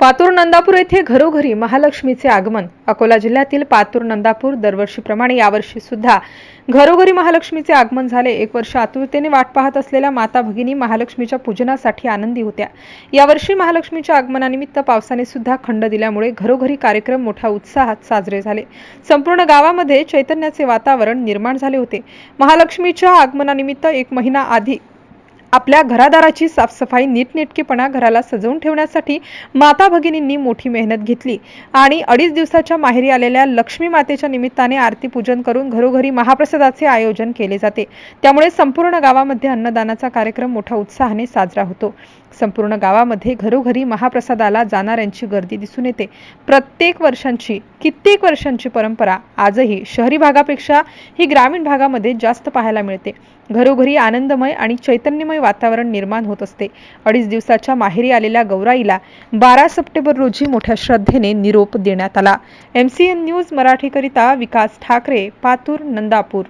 पातूर नंदापूर येथे घरोघरी महालक्ष्मीचे आगमन. अकोला जिल्ह्यातील पातूर नंदापूर दरवर्षीप्रमाणे यावर्षी सुद्धा घरोघरी महालक्ष्मीचे आगमन झाले. एक वर्ष आतुरतेने वाट पाहत असलेल्या माता भगिनी महालक्ष्मीच्या पूजनासाठी आनंदी होत्या. यावर्षी महालक्ष्मीच्या आगमनानिमित्त पावसाने सुद्धा खंड दिल्यामुळे घरोघरी कार्यक्रम मोठ्या उत्साहात साजरे झाले. संपूर्ण गावामध्ये चैतन्याचे वातावरण निर्माण झाले होते. महालक्ष्मीच्या आगमनानिमित्त एक महिना आधी आपल्या घरादाराची साफसफाई नीटनेटकेपणा घराला सजवून ठेवण्यासाठी माता भगिनींनी मोठी मेहनत घेतली. आणि अडीच दिवसाच्या माहेरी आलेल्या लक्ष्मी मातेच्या निमित्ताने आरती पूजन करून घरोघरी महाप्रसादाचे आयोजन केले जाते. त्यामुळे संपूर्ण गावामध्ये अन्नदानाचा कार्यक्रम मोठ्या उत्साहाने साजरा होतो. संपूर्ण गावामध्ये घरोघरी महाप्रसादाला जाणाऱ्यांची गर्दी दिसून येते. प्रत्येक वर्षांची कित्येक वर्षांची परंपरा आजही शहरी भागापेक्षा ही ग्रामीण भागामध्ये जास्त पाहायला मिळते. घरोघरी आनंदमय आणि चैतन्यमय वातावरण निर्माण होत असते. अडीच दिवसाच्या माहेरी आलेल्या गौराईला बारा सप्टेंबर रोजी मोठ्या श्रद्धेने निरोप देण्यात आला. एम सी एन न्यूज मराठीकरिता विकास ठाकरे पातूर नंदापूर.